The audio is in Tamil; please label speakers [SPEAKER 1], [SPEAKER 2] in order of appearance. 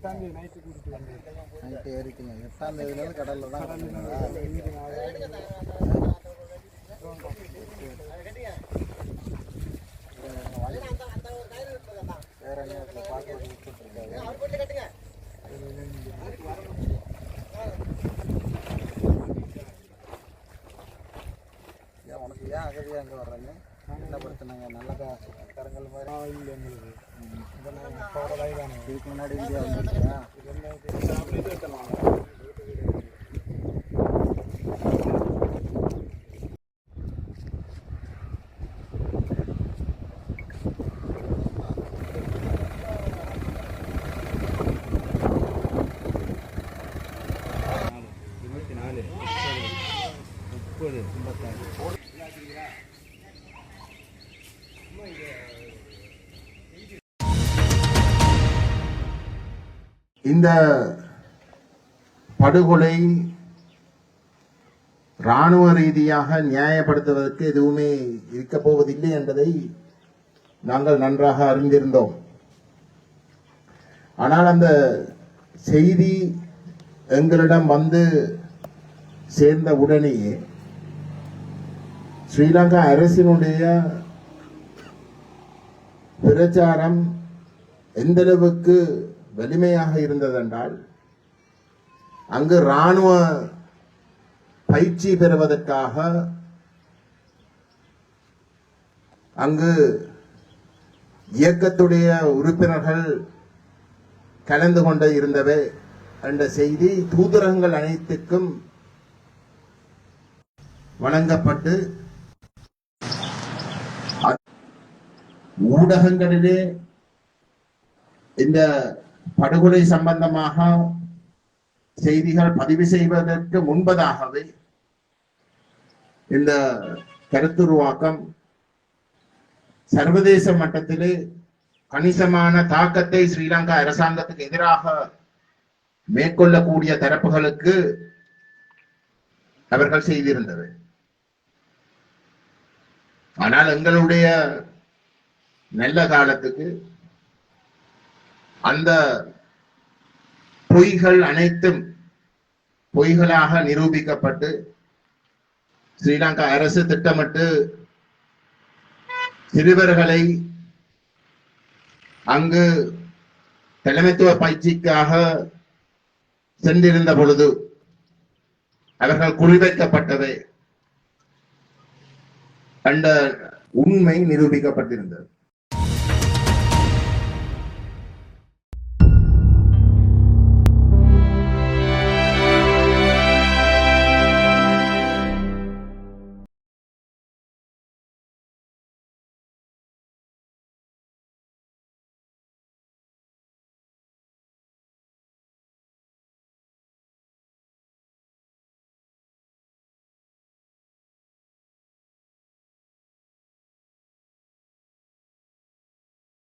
[SPEAKER 1] எட்டாம் தேதி நைட்டு கூட்டிட்டு வந்தேன்.
[SPEAKER 2] நைட்டு ஏறிட்டீங்க. எட்டாம் தேதியிலேருந்து கடலில் தான் வேற என்ன ஏன் உனக்கு ஏன் அகதியாக அங்கே வர்றேன்னு என்ன பிரச்சனைங்க நல்ல கரங்கள் மாதிரி?
[SPEAKER 1] இல்லை எங்களுக்கு
[SPEAKER 2] இதுக்கு முன்னாடி இந்தியா வந்துருக்கியா
[SPEAKER 1] இருபத்தி நாலு முப்பது ஐம்பத்தாறு
[SPEAKER 3] இந்த படுகொலை இராணுவ ரீதியாக நியாயப்படுத்துவதற்கு எதுவுமே இருக்கப் போவதில்லை என்பதை நாங்கள் நன்றாக அறிந்திருந்தோம். ஆனால் அந்த செய்தி எங்களிடம் வந்து சேர்ந்த உடனேயே ஸ்ரீலங்கா அரசினுடைய பிரச்சாரம் எந்தளவுக்கு வலிமையாக இருந்ததென்றால் அங்கு ராணுவ பயிற்சி பெறுவதற்காக அங்கு இயக்கத்துடைய உறுப்பினர்கள் கலந்து கொண்டு இருந்தவை என்ற செய்தி தூதரகங்கள் அனைத்துக்கும் வழங்கப்பட்டு ஊடகங்களிலே இந்த படுகொலை சம்பந்தமாக செய்திகள் பதிவு செய்வதற்கு முன்பதாகவே இந்த கருத்துருவாக்கம் சர்வதேச மட்டத்திலே கணிசமான தாக்கத்தை ஸ்ரீலங்கா அரசாங்கத்துக்கு எதிராக மேற்கொள்ளக்கூடிய தரப்புகளுக்கு அவர்கள் செய்திருந்தது. ஆனால் எங்களுடைய நல்ல காலத்துக்கு அந்த பொய்கள் அனைத்தும் பொய்களாக நிரூபிக்கப்பட்டு ஸ்ரீலங்கா அரசு திட்டமிட்டு சிறுவர்களை அங்கு தலைமைத்துவ பயிற்சிக்காக சென்றிருந்த பொழுது அவர்கள் குறிவைக்கப்பட்டவை என்ற உண்மை நிரூபிக்கப்பட்டிருந்தது.